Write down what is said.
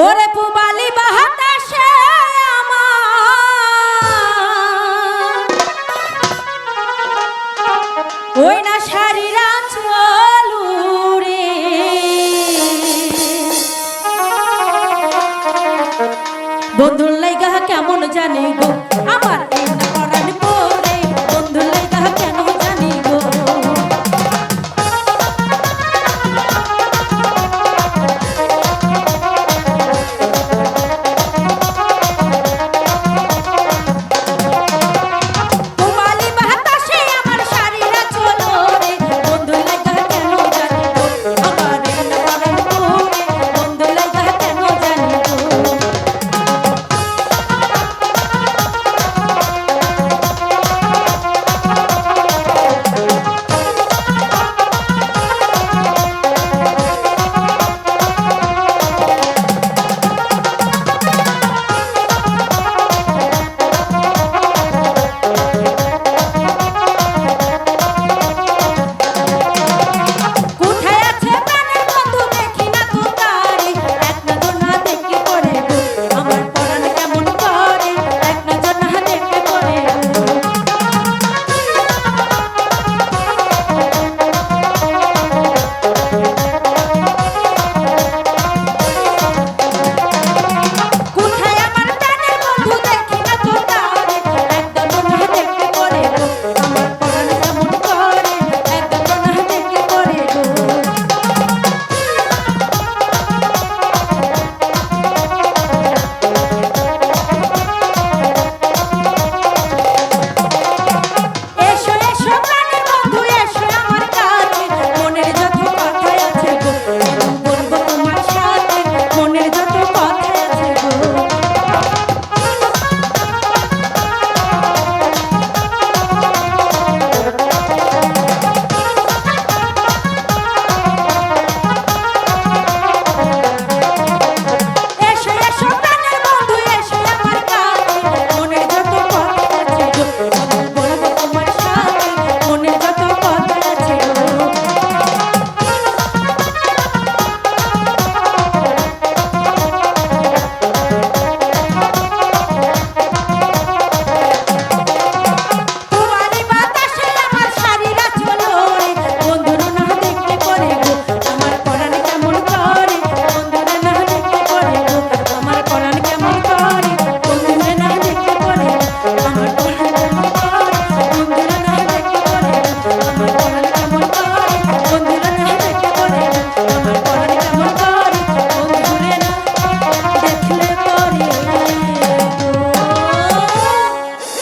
ওরে পুবালি বাহাতাসে আমার। ওই না শাড়িরা চলু রে বন্ধুর লাইগা কেমন জানি গো? আমার